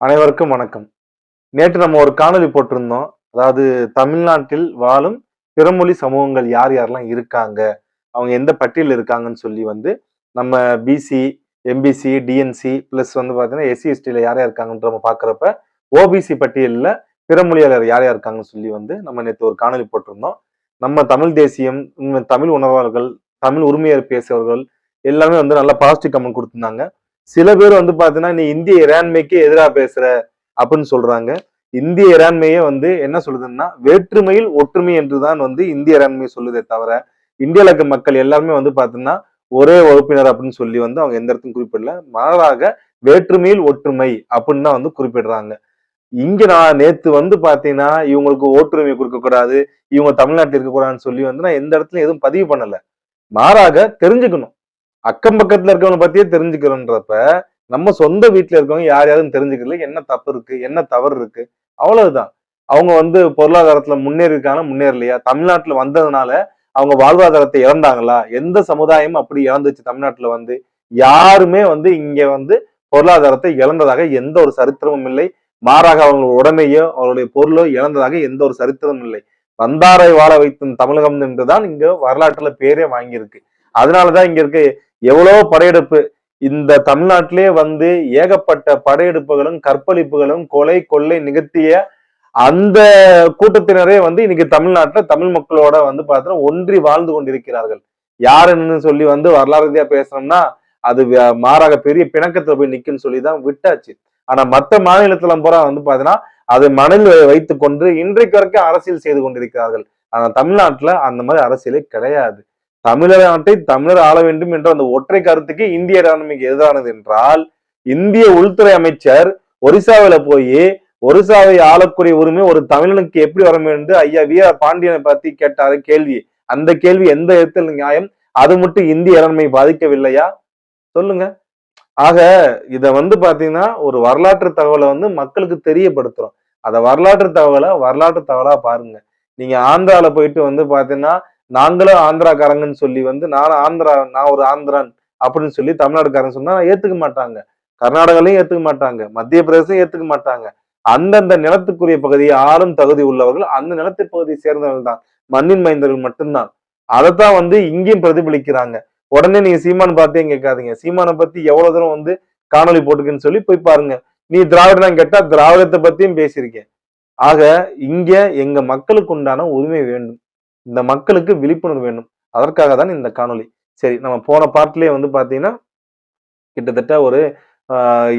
அனைவருக்கும் வணக்கம். நேற்று நம்ம ஒரு காணொலி போட்டிருந்தோம். அதாவது தமிழ்நாட்டில் வாழும் பிறமொழி சமூகங்கள் யார் யாரெல்லாம் இருக்காங்க? அவங்க எந்த பட்டியலில் இருக்காங்கன்னு சொல்லி வந்து நம்ம பிசி எம்பிசி டிஎன்சி ப்ளஸ் வந்து பார்த்தீங்கன்னா எஸ்சி எஸ்டியில் யார் யார் இருக்காங்கன்ற நம்ம பார்க்குறப்ப ஓபிசி பட்டியலில் பிறமொழியாளர் யார் யார் இருக்காங்கன்னு சொல்லி வந்து நம்ம நேற்று ஒரு காணொலி போட்டிருந்தோம். நம்ம தமிழ் தேசியம் தமிழ் உணர்வாளர்கள் தமிழ் உரிமையர் பேசுபவர்கள் எல்லாமே வந்து நல்லா பாசிட்டிவ் கமெண்ட் கொடுத்துருந்தாங்க. சில பேர் வந்து பார்த்தீங்கன்னா நீ இந்திய இறையாண்மைக்கு எதிராக பேசுற அப்படின்னு சொல்றாங்க. இந்திய இறையாண்மையே வந்து என்ன சொல்லுதுன்னா வேற்றுமையில் ஒற்றுமை என்றுதான் வந்து இந்திய இறையாண்மை சொல்லுதே தவிர இந்தியாவில் இருக்க மக்கள் எல்லாருமே வந்து பார்த்தீங்கன்னா ஒரே வகுப்பினர் அப்படின்னு சொல்லி வந்து அவங்க எந்த இடத்தையும் குறிப்பிடல. மாறாக வேற்றுமையில் ஒற்றுமை அப்படின்னு தான் வந்து குறிப்பிடுறாங்க. இங்க நான் நேத்து வந்து பாத்தீங்கன்னா இவங்களுக்கு ஓட்டுரிமை கொடுக்க கூடாது இவங்க தமிழ்நாட்டில் இருக்கக்கூடாதுன்னு சொல்லி வந்து நான் எந்த இடத்துலயும் எதுவும் பதிவு பண்ணல. மாறாக தெரிஞ்சுக்கணும். அக்கம் பக்கத்துல இருக்கவங்க பத்தியே தெரிஞ்சுக்கிறோன்றப்ப நம்ம சொந்த வீட்டுல இருக்கவங்க யார் யாரும் தெரிஞ்சுக்கல என்ன தப்பு இருக்கு என்ன தவறு இருக்கு அவ்வளவுதான். அவங்க வந்து பொருளாதாரத்துல முன்னேறி இருக்காங்க முன்னேறலையா? தமிழ்நாட்டுல வந்ததுனால அவங்க வாழ்வாதாரத்தை இழந்தாங்களா? எந்த சமுதாயமும் அப்படி இழந்துச்சு தமிழ்நாட்டுல வந்து. யாருமே வந்து இங்க வந்து பொருளாதாரத்தை இழந்ததாக எந்த ஒரு சரித்திரமும் இல்லை. மாறாக அவங்களோட உடமையோ அவருடைய பொருளோ இழந்ததாக எந்த ஒரு சரித்திரமும் இல்லை. வந்தாரை வாழ வைத்தும் தமிழகம் என்றுதான் இங்க வரலாற்றுல பேரே வாங்கியிருக்கு. அதனாலதான் இங்க இருக்க எவ்வளோ படையெடுப்பு? இந்த தமிழ்நாட்டிலே வந்து ஏகப்பட்ட படையெடுப்புகளும் கற்பழிப்புகளும் கொலை கொள்ளை நிகழ்த்திய அந்த கூட்டத்தினரே வந்து இன்னைக்கு தமிழ்நாட்டில் தமிழ் மக்களோட வந்து பார்த்தோன்னா ஒன்றி வாழ்ந்து கொண்டிருக்கிறார்கள். யாருன்னு சொல்லி வந்து வரலாறு ரீதியா பேசணும்னா அது மாறாக பெரிய பிணக்கத்தை போய் நிற்கும்னு சொல்லி தான் விட்டாச்சு. ஆனா மற்ற மாநிலத்துல பூரா வந்து பாத்தீங்கன்னா அதை மனதில் வைத்துக்கொண்டு இன்றைக்கு வரைக்கும் அரசியல் செய்து கொண்டிருக்கிறார்கள். ஆனா தமிழ்நாட்டுல அந்த மாதிரி அரசியலே கிடையாது. தமிழர் நாட்டை தமிழர் ஆள வேண்டும் என்ற அந்த ஒற்றை கருத்துக்கு இந்திய இறையாண்மைக்கு எதிரானது என்றால் இந்திய உள்துறை அமைச்சர் ஒரிசாவில போய் ஒரிசாவை ஆளக்கூடிய உரிமை ஒரு தமிழனுக்கு எப்படி வரும் என்று ஐயா வி ஆர் பாண்டியனை பத்தி கேட்டாரு கேள்வி. அந்த கேள்வி எந்த இடத்துல நியாயம்? அது மட்டும் இந்திய இறன்மை பாதிக்கவில்லையா? சொல்லுங்க. ஆக இத வந்து பாத்தீங்கன்னா ஒரு வரலாற்று தகவலை வந்து மக்களுக்கு தெரியப்படுத்துறோம். அத வரலாற்று தகவலை வரலாற்று தகவலா பாருங்க. நீங்க ஆந்திரால போயிட்டு வந்து பாத்தீங்கன்னா நாங்களும் ஆந்திராக்காரங்கன்னு சொல்லி வந்து நான் ஆந்திரா நான் ஒரு ஆந்திரான் அப்படின்னு சொல்லி தமிழ்நாடுக்காரன் சொன்னா ஏத்துக்க மாட்டாங்க. கர்நாடகாலையும் ஏத்துக்க மாட்டாங்க. மத்திய பிரதேசம் ஏத்துக்க மாட்டாங்க. அந்தந்த நிலத்துக்குரிய பகுதியை ஆளும் தகுதி உள்ளவர்கள் அந்த நிலத்து பகுதியை சேர்ந்தவர்கள் தான். மண்ணின் மைந்தர்கள் மட்டும்தான். அதைத்தான் வந்து இங்கேயும் பிரதிபலிக்கிறாங்க. உடனே நீங்க சீமான் பார்த்தே கேட்காதீங்க. சீமானை பத்தி எவ்வளவு தூரம் வந்து காணொளி போட்டுக்குன்னு சொல்லி போய் பாருங்க. நீ திராவிடம் கேட்டா திராவிடத்தை பத்தியும் பேசியிருக்கேன். ஆக இங்க எங்க மக்களுக்கு உண்டான உரிமை வேண்டும். இந்த மக்களுக்கு விழிப்புணர்வு வேணும். அதற்காக தான் இந்த காணொளி. சரி நம்ம போன பார்ட்லயே வந்து பார்த்தீங்கன்னா கிட்டத்தட்ட ஒரு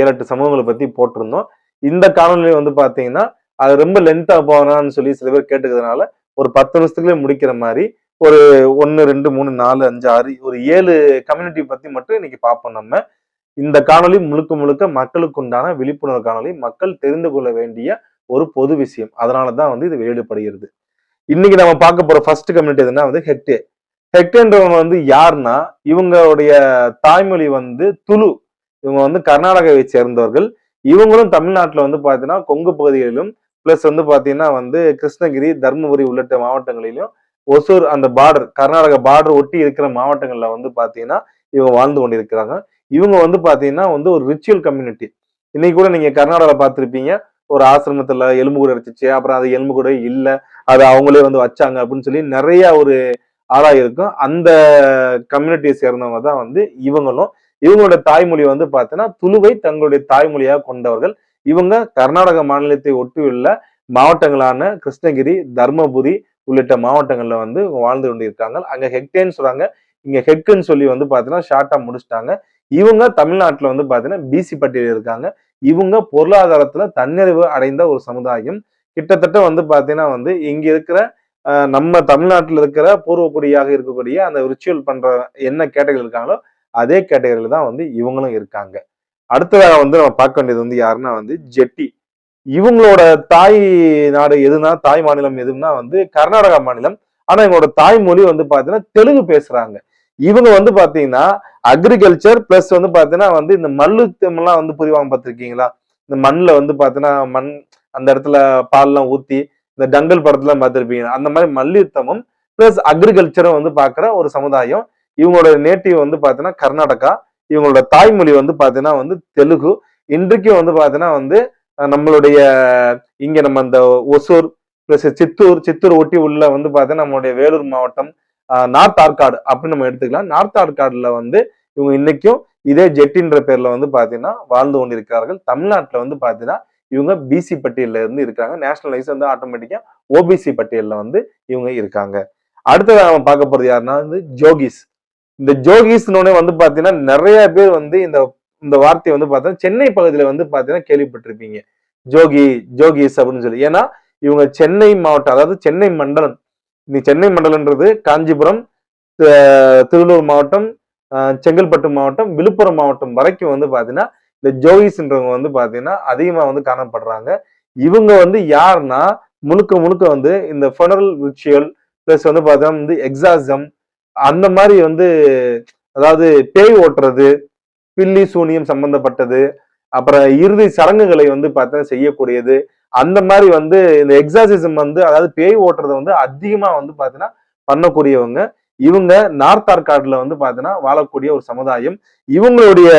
ஏழு எட்டு சமூகங்களை பற்றி போட்டிருந்தோம். இந்த காணொலியில் வந்து பார்த்தீங்கன்னா அது ரொம்ப லென்த்தாக போனான்னு சொல்லி சில பேர் கேட்டுக்கிறதுனால ஒரு பத்து நிமிஷத்துக்குள்ளே முடிக்கிற மாதிரி ஒரு ஒன்று ரெண்டு மூணு நாலு அஞ்சு ஆறு ஒரு ஏழு கம்யூனிட்டி பற்றி மட்டும் இன்னைக்கு பார்ப்போம் நம்ம. இந்த காணொளி முழுக்க முழுக்க மக்களுக்கு உண்டான விழிப்புணர்வு காணொலி மக்கள் தெரிந்து கொள்ள வேண்டிய ஒரு பொது விஷயம். அதனால தான் வந்து இது வெளியிடப்படுகிறது. இன்னைக்கு நம்ம பார்க்க போற ஃபர்ஸ்ட் கம்யூனிட்டி எதுனா வந்து ஹெக்டே. ஹெக்டேன்றவங்க வந்து யாருன்னா இவங்களுடைய தாய்மொழி வந்து துளு. இவங்க வந்து கர்நாடகாவை சேர்ந்தவர்கள். இவங்களும் தமிழ்நாட்டில் வந்து பார்த்தீங்கன்னா கொங்கு பகுதிகளிலும் பிளஸ் வந்து பார்த்தீங்கன்னா வந்து கிருஷ்ணகிரி தருமபுரி உள்ளிட்ட மாவட்டங்களிலும் ஒசூர் அந்த பார்டர் கர்நாடகா பார்டர் ஒட்டி இருக்கிற மாவட்டங்களில் வந்து பார்த்தீங்கன்னா இவங்க வாழ்ந்து கொண்டிருக்கிறாங்க. இவங்க வந்து பார்த்தீங்கன்னா வந்து ஒரு ரிச்சுவல் கம்யூனிட்டி இன்னைக்கு கூட நீங்கள் கர்நாடகாவில் பார்த்துருப்பீங்க. ஒரு ஆசிரமத்தில் எலும்பு கூட அடிச்சிச்சு அப்புறம் அது எலும்பு கூட இல்லை. அதை அவங்களே வந்து வச்சாங்க அப்படின்னு சொல்லி நிறைய ஒரு ஆராய் இருக்கும். அந்த கம்யூனிட்டியை சேர்ந்தவங்க தான் வந்து இவங்களும். இவங்களோட தாய்மொழி வந்து பார்த்தீங்கன்னா துளுவை தங்களுடைய தாய்மொழியாக கொண்டவர்கள். இவங்க கர்நாடக மாநிலத்தை ஒட்டியுள்ள மாவட்டங்களான கிருஷ்ணகிரி தர்மபுரி உள்ளிட்ட மாவட்டங்கள்ல வந்து வாழ்ந்து கொண்டிருக்காங்க. அங்க ஹெக்டேன்னு சொல்றாங்க. இங்க ஹெக்குன்னு சொல்லி வந்து பாத்தீங்கன்னா ஷார்ட்டா முடிச்சிட்டாங்க. இவங்க தமிழ்நாட்டுல வந்து பாத்தீங்கன்னா பிசி பட்டியலில் இருக்காங்க. இவங்க பொருளாதாரத்துல தன்னிறைவு அடைந்த ஒரு சமுதாயம். கிட்டத்தட்ட வந்து பார்த்தீங்கன்னா வந்து இங்கே இருக்கிற நம்ம தமிழ்நாட்டில் இருக்கிற பூர்வக்குடியாக இருக்கக்கூடிய அந்த ரிச்சுவல் பண்ற என்ன கேட்டகரி இருக்காங்களோ அதே கேட்டகரியில தான் வந்து இவங்களும் இருக்காங்க. அடுத்ததாக வந்து நம்ம பார்க்க வேண்டியது வந்து யாருன்னா வந்து ஜெட்டி. இவங்களோட தாய் நாடு எதுனா தாய் மாநிலம் எதுனா வந்து கர்நாடகா மாநிலம். ஆனா இவங்களோட தாய்மொழி வந்து பாத்தீங்கன்னா தெலுங்கு பேசுறாங்க. இவங்க வந்து பாத்தீங்கன்னா அக்ரிகல்ச்சர் பிளஸ் வந்து பாத்தீங்கன்னா வந்து இந்த மல்லுத்தம் எல்லாம் வந்து புரிவாங்க பார்த்துருக்கீங்களா இந்த மண்ணில் வந்து பாத்தீங்கன்னா மண் அந்த இடத்துல பால்லாம் ஊத்தி இந்த டங்கல் படத்துல பார்த்துருப்பீங்க. அந்த மாதிரி மல்யுத்தமும் பிளஸ் அக்ரிகல்ச்சரும் வந்து பாக்குற ஒரு சமுதாயம். இவங்களோட நேட்டிவ் வந்து பாத்தீங்கன்னா கர்நாடகா இவங்களோட தாய்மொழி வந்து பாத்தீங்கன்னா வந்து தெலுங்கு. இன்றைக்கும் வந்து பாத்தீங்கன்னா வந்து நம்மளுடைய இங்க நம்ம அந்த ஒசூர் பிளஸ் சித்தூர் சித்தூர் ஒட்டி உள்ள வந்து பார்த்தீங்கன்னா நம்மளுடைய வேலூர் மாவட்டம் நார்த் ஆற்காடு அப்படின்னு நம்ம எடுத்துக்கலாம். நார்த் ஆர்காடுல வந்து இவங்க இன்னைக்கும் இதே ஜெட்டின்ற பேர்ல வந்து பாத்தீங்கன்னா வாழ்ந்து கொண்டிருக்கிறார்கள். தமிழ்நாட்டுல வந்து பாத்தீங்கன்னா இவங்க பிசி பட்டியலில் இருந்து இருக்காங்க. நேஷனலைஸ் வந்து ஆட்டோமேட்டிக்காக ஓபிசி பட்டியலில் வந்து இவங்க இருக்காங்க. அடுத்தது நம்ம பார்க்க போகிறது யாருன்னா வந்து ஜோகிஸ் இந்த ஜோகிஸ்னோடனே வந்து பார்த்தீங்கன்னா நிறைய பேர் வந்து இந்த இந்த வார்த்தையை வந்து பார்த்தீங்கன்னா சென்னை பகுதியில் வந்து பார்த்தீங்கன்னா கேள்விப்பட்டிருப்பீங்க. ஜோகி ஜோகிஸ் அப்படின்னு சொல்லி. ஏன்னா இவங்க சென்னை மாவட்டம் அதாவது சென்னை மண்டலம். இந்த சென்னை மண்டலம்ன்றது காஞ்சிபுரம் திருநூர் மாவட்டம் செங்கல்பட்டு மாவட்டம் விழுப்புரம் மாவட்டம் வரைக்கும் வந்து பார்த்தீங்கன்னா இந்த ஜோயிஸ்ன்றவங்க வந்து பாத்தீங்கன்னா அதிகமா வந்து காணப்படுறாங்க. இவங்க வந்து யாருன்னா முழுக்க முழுக்க வந்து இந்த ஃபெனரல் ரிச்சுவல் பிளஸ் வந்து பார்த்தீங்கன்னா வந்து எக்ஸாசம் அந்த மாதிரி வந்து அதாவது பேய் ஓட்டுறது பில்லி சூனியம் சம்பந்தப்பட்டது அப்புறம் இறுதி சடங்குகளை வந்து பார்த்தா செய்யக்கூடியது அந்த மாதிரி வந்து இந்த எக்ஸாசிசம் வந்து அதாவது பேய் ஓட்டுறதை வந்து அதிகமா வந்து பார்த்தீங்கன்னா பண்ணக்கூடியவங்க. இவங்க நார்த் ஆர்காட்ல வந்து பாத்தீங்கன்னா வாழக்கூடிய ஒரு சமுதாயம். இவங்களுடைய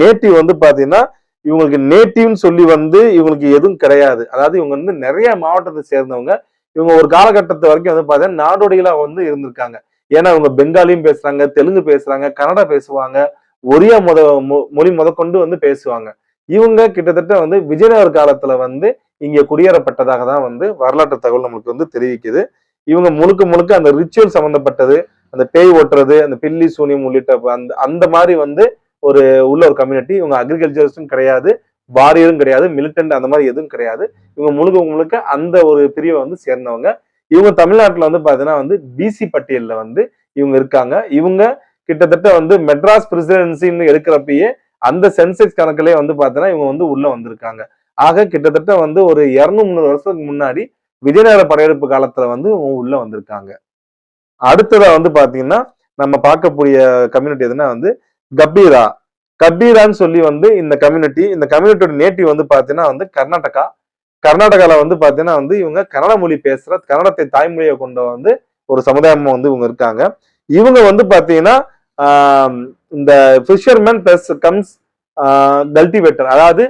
நேட்டிவ் வந்து பார்த்தீங்கன்னா இவங்களுக்கு நேட்டிவ்னு சொல்லி வந்து இவங்களுக்கு எதுவும் கிடையாது. அதாவது இவங்க வந்து நிறைய மாவட்டத்தை சேர்ந்தவங்க. இவங்க ஒரு காலகட்டத்து வரைக்கும் வந்து பாத்தீங்கன்னா நாடோடிகளா வந்து இருந்திருக்காங்க. ஏன்னா இவங்க பெங்காலியும் பேசுறாங்க தெலுங்கு பேசுறாங்க கன்னடா பேசுவாங்க ஒரியா முத மொ- மொழி முதற்கொண்டு வந்து பேசுவாங்க. இவங்க கிட்டத்தட்ட வந்து விஜயநகர் காலத்துல வந்து இங்க குடியேறப்பட்டதாக தான் வந்து வரலாற்று தகவல் நம்மளுக்கு வந்து தெரிவிக்குது. இவங்க முழுக்க முழுக்க அந்த ரிச்சுவல் சம்மந்தப்பட்டது அந்த பேய் ஓட்டுறது அந்த பில்லி சூனியம் உள்ளிட்ட அந்த அந்த மாதிரி வந்து ஒரு உள்ள ஒரு கம்யூனிட்டி இவங்க அக்ரிகல்ச்சரிஸ்டும் கிடையாது வாரியரும் கிடையாது மிலிட்டன்ட் அந்த மாதிரி எதுவும் கிடையாது. இவங்க முழுக்க முழுக்க அந்த ஒரு பிரிவை வந்து சேர்ந்தவங்க. இவங்க தமிழ்நாட்டில் வந்து பார்த்தீங்கன்னா வந்து பிசி பட்டியலில் வந்து இவங்க இருக்காங்க. இவங்க கிட்டத்தட்ட வந்து மெட்ராஸ் பிரசிடென்சின்னு எடுக்கிறப்பயே அந்த சென்செக்ஸ் கணக்குலயே வந்து பார்த்தீங்கன்னா இவங்க வந்து உள்ள வந்திருக்காங்க. ஆக கிட்டத்தட்ட வந்து ஒரு இரநூறு முந்நூறு வருஷத்துக்கு முன்னாடி விஜயநகர படையெடுப்பு காலத்துல வந்து உள்ள வந்திருக்காங்க. அடுத்ததா வந்து பாத்தீங்கன்னா நம்ம பார்க்கக்கூடிய கம்யூனிட்டி எதுனா வந்து கபீரா. கபீரான்னு சொல்லி வந்து இந்த கம்யூனிட்டி இந்த கம்யூனிட்டியோட நேட்டிவ் வந்து பாத்தீங்கன்னா வந்து கர்நாடகா. கர்நாடகாவில் வந்து பாத்தீங்கன்னா வந்து இவங்க கன்னட மொழி பேசுற கன்னடத்தை தாய்மொழியை கொண்ட வந்து ஒரு சமுதாயமா வந்து இவங்க இருக்காங்க. இவங்க வந்து பாத்தீங்கன்னா இந்த ஃபிஷர்மேன் பிளஸ் கம்ஸ் கல்டிவேட்டர் அதாவது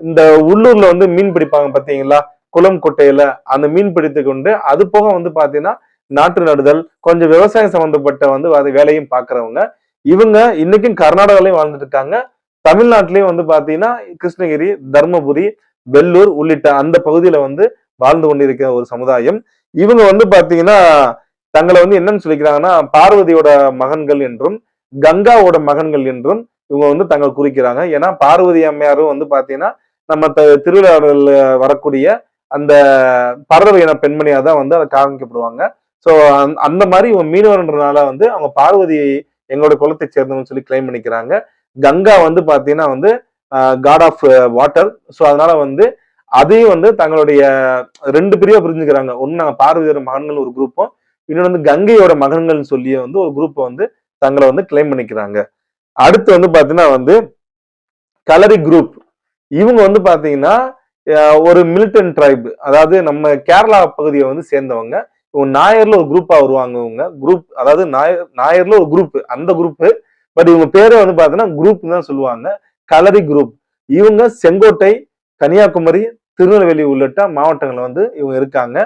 இந்த உள்ளூர்ல வந்து மீன் பிடிப்பாங்க பாத்தீங்களா? குளம் குட்டையில அந்த மீன் பிடித்து கொண்டு அது போக வந்து பாத்தீங்கன்னா நாற்று நடுதல் கொஞ்சம் விவசாயம் சம்பந்தப்பட்ட வந்து அது வேலையும் பாக்குறவங்க. இவங்க இன்னைக்கும் கர்நாடகாலையும் வாழ்ந்துட்டு இருக்காங்க. தமிழ்நாட்டிலயும் வந்து பாத்தீங்கன்னா கிருஷ்ணகிரி தர்மபுரி வெள்ளூர் உள்ளிட்ட அந்த பகுதியில வந்து வாழ்ந்து கொண்டிருக்கிற ஒரு சமுதாயம். இவங்க வந்து பாத்தீங்கன்னா தங்களை வந்து என்னன்னு சொல்லிக்கிறாங்கன்னா பார்வதியோட மகன்கள் என்றும் கங்காவோட மகன்கள் என்றும் இவங்க வந்து தங்களை குறிக்கிறாங்க. ஏன்னா பார்வதி அம்மையாரும் வந்து பாத்தீங்கன்னா நம்ம த- திருவிழாவில் வரக்கூடிய அந்த பறவை இன பெண்மணியாக தான் வந்து அதை காமிக்கப்படுவாங்க ஸோ அந்த மாதிரி இவங்க மீனவர்ன்றனால வந்து அவங்க பார்வதி எங்களோட குலத்தை சேர்ந்தவங்கன்னு சொல்லி கிளைம் பண்ணிக்கிறாங்க. கங்கா வந்து பார்த்தீங்கன்னா வந்து காட் ஆஃப் வாட்டர் ஸோ அதனால வந்து அதையும் வந்து தங்களுடைய ரெண்டு பிரிவா பிரிஞ்சுக்கிறாங்க. ஒன்று நாங்கள் பார்வதியோட மகன்கள் ஒரு குரூப்பும் இன்னொன்று வந்து கங்கையோட மகன்கள்னு சொல்லி வந்து ஒரு குரூப்பை வந்து தங்களை வந்து கிளைம் பண்ணிக்கிறாங்க. அடுத்து வந்து பார்த்தீங்கன்னா வந்து கலரி குரூப் இவங்க வந்து பார்த்தீங்கன்னா ஒரு மிலிட்டன் ட்ரைப் அதாவது நம்ம கேரளா பகுதியை வந்து சேர்ந்தவங்க. இவங்க நாயர்ல ஒரு குரூப்பா வருவாங்க இவங்க குரூப் அதாவது நாயர் நாயர்ல ஒரு குரூப் அந்த குரூப் பட் இவங்க பேரை வந்து பாத்தீங்கன்னா குரூப் தான் சொல்லுவாங்க. கலரி குரூப் இவங்க செங்கோட்டை கன்னியாகுமரி திருநெல்வேலி உள்ளிட்ட மாவட்டங்கள்ல வந்து இவங்க இருக்காங்க.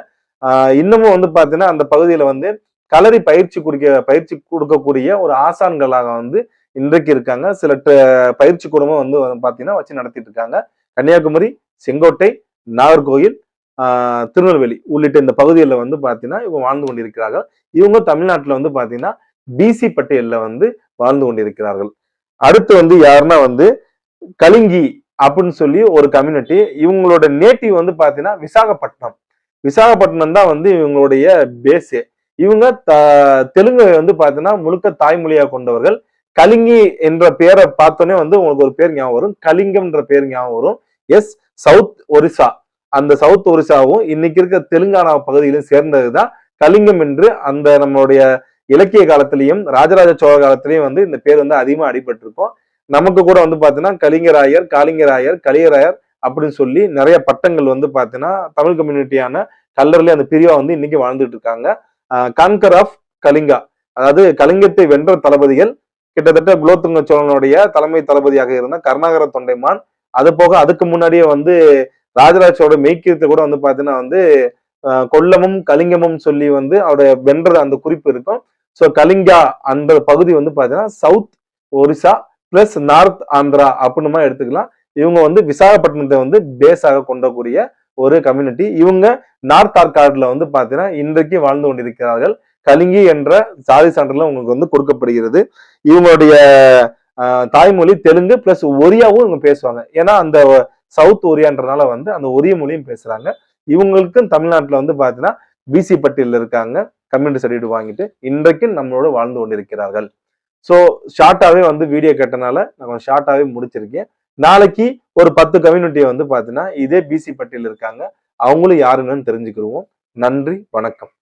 இன்னமும் வந்து பாத்தீங்கன்னா அந்த பகுதியில வந்து களரி பயிற்சி கொடுக்க பயிற்சி கொடுக்கக்கூடிய ஒரு ஆசான்களாக வந்து இன்றைக்கு இருக்காங்க. சில ட- பயிற்சி கூடமும் வந்து பாத்தீங்கன்னா வச்சு நடத்திட்டு இருக்காங்க. கன்னியாகுமரி செங்கோட்டை நாகர்கோயில் ஆஹ் திருநெல்வேலி உள்ளிட்ட இந்த பகுதிகளில் வந்து பார்த்தீங்கன்னா இவங்க வாழ்ந்து கொண்டிருக்கிறார்கள். இவங்க தமிழ்நாட்டில் வந்து பார்த்தீங்கன்னா பிசி பட்டியலில் வந்து வாழ்ந்து கொண்டிருக்கிறார்கள். அடுத்து வந்து யாருன்னா வந்து கலிங்கி அப்படின்னு சொல்லி ஒரு கம்யூனிட்டி இவங்களோட நேட்டிவ் வந்து பார்த்தீங்கன்னா விசாகப்பட்டினம். விசாகப்பட்டினம் தான் வந்து இவங்களுடைய பேஸே இவங்க த- தெலுங்கை வந்து பார்த்தீங்கன்னா முழுக்க தாய்மொழியாக கொண்டவர்கள். கலிங்கி என்ற பேரை பார்த்தோன்னே வந்து உங்களுக்கு ஒரு பேர் ஞாபகம் வரும். கலிங்கம்ன்ற பேர் ஞாபகம் வரும். Yes south Orissa. அந்த சவுத் ஒரிசாவும் இன்னைக்கு இருக்க தெலுங்கானா பகுதியிலும் சேர்ந்ததுதான். கலிங்கம் என்று அந்த நம்மளுடைய இலக்கிய காலத்திலையும் ராஜராஜ சோழ காலத்திலையும் வந்து இந்த பேர் வந்து அதிகமா அடிபட்டிருக்கும். நமக்கு கூட வந்து பாத்தீங்கன்னா கலிங்கராயர் காளிங்கராயர் கலியராயர் அப்படின்னு சொல்லி நிறைய பட்டங்கள் வந்து பாத்தீங்கன்னா தமிழ் கம்யூனிட்டியான கல்லர்ல அந்த பிரிவா வந்து இன்னைக்கு வாழ்ந்துட்டு இருக்காங்க கான்கர் ஆஃப் கலிங்கா. அதாவது கலிங்கத்தை வென்ற தளபதிகள் கிட்டத்தட்ட குலோத்துங்க சோழனுடைய தலைமை தளபதியாக இருந்த கருணாகர தொண்டைமான் அது போக அதுக்கு முன்னாடியே வந்து ராஜராஜோட மெய்க்கியத்தை கூட வந்து பாத்தீங்கன்னா வந்து கொல்லமும் கலிங்கமும் சொல்லி வந்து அவருடைய வென்றது அந்த குறிப்பு இருக்கும். ஸோ கலிங்கா அந்த பகுதி வந்து பாத்தீங்கன்னா south Orissa plus north Andhra அப்படின்னுமா எடுத்துக்கலாம். இவங்க வந்து விசாகப்பட்டினத்தை வந்து பேஸாக கொண்டக்கூடிய ஒரு கம்யூனிட்டி இவங்க நார்த் ஆர்காட்ல வந்து பார்த்தீங்கன்னா இன்றைக்கு வாழ்ந்து கொண்டிருக்கிறார்கள். கலிங்கி என்ற சாதி சான்றிதழ் உங்களுக்கு வந்து கொடுக்கப்படுகிறது. இவங்களுடைய தாய்மொழி தெலுங்கு பிளஸ் ஒரியாவும் இவங்க பேசுவாங்க. ஏன்னா அந்த சவுத் ஒரியான்றனால வந்து அந்த ஒரிய மொழியும் பேசுறாங்க. இவங்களுக்கும் தமிழ்நாட்டில் வந்து பார்த்தீங்கன்னா பிசி பட்டியலில் இருக்காங்க. கம்யூனிட்டி சர்டிஃபிகேட் வாங்கிட்டு இன்றைக்கும் நம்மளோட வாழ்ந்து கொண்டிருக்கிறார்கள். ஸோ ஷார்ட்டாகவே வந்து வீடியோ கேட்டனால நான் ஷார்ட்டாகவே முடிச்சிருக்கேன். நாளைக்கு ஒரு பத்து கம்யூனிட்டியை வந்து பார்த்தீங்கன்னா இதே பிசி பட்டியலில் இருக்காங்க. அவங்களும் யாருன்னு தெரிஞ்சுக்கிடுவோம் நன்றி வணக்கம்.